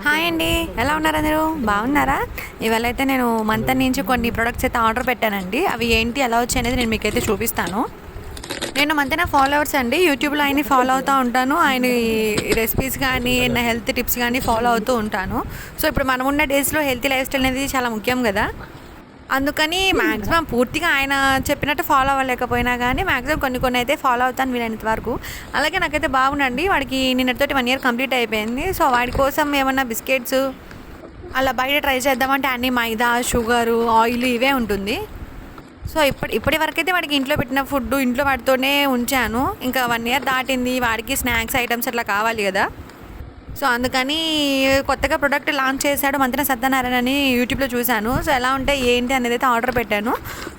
Hi అండి. ఎలా ఉన్నారా మీరు? బాగున్నారా? ఇవాళ అయితే నేను మంత్ నుంచి కొన్ని ప్రొడక్ట్స్ అయితే ఆర్డర్ పెట్టానండి. అవి ఏంటి ఎలా వచ్చాయి అనేది నేను మీకైతే చూపిస్తాను. నేను మంతన ఫాలోవర్స్ అండి. యూట్యూబ్లో ఆయన్ని ఫాలో అవుతూ ఉంటాను. ఆయన రెసిపీస్ కానీ నా హెల్త్ టిప్స్ కానీ ఫాలో అవుతూ ఉంటాను. సో ఇప్పుడు మనం ఉన్న డేస్లో హెల్తీ లైఫ్ స్టైల్ అనేది చాలా ముఖ్యం కదా. అందుకని మ్యాక్సిమం పూర్తిగా ఆయన చెప్పినట్టు ఫాలో అవ్వలేకపోయినా కానీ మ్యాక్సిమం కొన్ని కొన్ని అయితే ఫాలో అవుతాను వీలైనంత వరకు. అలాగే నాకైతే బాగుండండి. వాడికి నిన్నటితోటి వన్ ఇయర్ కంప్లీట్ అయిపోయింది. సో వాడి కోసం ఏమన్నా బిస్కెట్స్ అలా బయట ట్రై చేద్దామంటే అన్ని మైదా షుగరు ఆయిల్ ఇవే ఉంటుంది. సో ఇప్పటి ఇప్పటి వరకైతే వాడికి ఇంట్లో పెట్టిన ఫుడ్ ఇంట్లో వాడితోనే ఉంచాను. ఇంకా వన్ ఇయర్ దాటింది. వాడికి స్నాక్స్ ఐటమ్స్ అట్లా కావాలి కదా. సో అందుకని కొత్తగా ప్రోడక్ట్ లాంచ్ చేశాడు మంత్రి సత్యనారాయణ అని యూట్యూబ్లో చూశాను. సో ఎలా ఉంటాయి ఏంటి అనేది అయితే ఆర్డర్ పెట్టాను.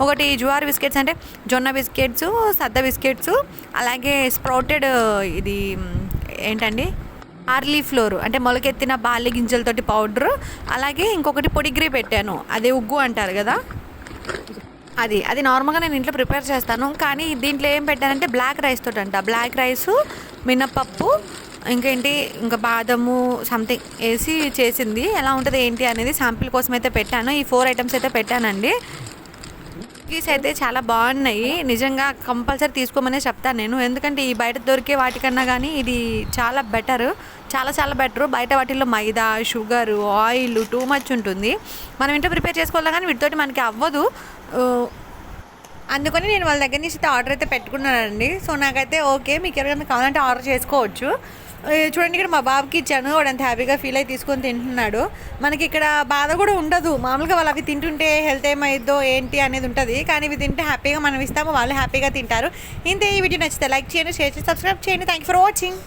ఒకటి జువార్ బిస్కెట్స్ అంటే జొన్న బిస్కెట్స్ సద్ద బిస్కెట్స్ అలాగే స్ప్రౌటెడ్ ఇది ఏంటండి? ఆర్లీ ఫ్లోర్ అంటే మొలకెత్తిన బాల్య గింజలతోటి పౌడర్. అలాగే ఇంకొకటి పొడిగ్రీ పెట్టాను. అదే ఉగ్గు అంటారు కదా? అది అది నార్మల్గా నేను ఇంట్లో ప్రిపేర్ చేస్తాను. కానీ దీంట్లో ఏం పెట్టానంటే బ్లాక్ రైస్ తోటి అంట బ్లాక్ రైస్ మినపప్పు ఇంకేంటి ఇంకా బాదము సంథింగ్ వేసి చేసింది. ఎలా ఉంటుంది ఏంటి అనేది శాంపిల్ కోసం అయితే పెట్టాను. ఈ ఫోర్ ఐటమ్స్ అయితే పెట్టానండి. కుకీస్ అయితే చాలా బాగున్నాయి. నిజంగా కంపల్సరీ తీసుకోమనే చెప్తాను నేను. ఎందుకంటే ఈ బయట దొరికే వాటికన్నా కానీ ఇది చాలా బెటర్ చాలా చాలా బెటర్ బయట వాటిల్లో మైదా షుగర్ ఆయిల్ టూ మచ్ ఉంటుంది. మనం ఇంట్లో ప్రిపేర్ చేసుకోవాలి కానీ వీటితోటి మనకి అవ్వదు. అందుకని నేను వాళ్ళ దగ్గర నుంచి అయితే ఆర్డర్ అయితే పెట్టుకున్నానండి. సో నాకైతే ఓకే మీకు ఎవరికైనా కావాలంటే ఆర్డర్ చేసుకోవచ్చు. చూడండి ఇక్కడ మా బాబుకి ఇచ్చాను. వాడు అంత హ్యాపీగా ఫీల్ అయి తీసుకొని తింటున్నాడు. మనకి ఇక్కడ బాధ కూడా ఉండదు. మామూలుగా వాళ్ళు అవి తింటుంటే హెల్త్ ఏమైద్దో ఏంటి అనేది ఉంటుంది. కానీ ఇవి తింటే హ్యాపీగా మనం ఇస్తాము. వాళ్ళు హ్యాపీగా తింటారు. ఇంతే ఈ వీడియో నచ్చితే లైక్ చేయండి షేర్ చేసి సబ్స్క్రైబ్ చేయండి. Thank for watching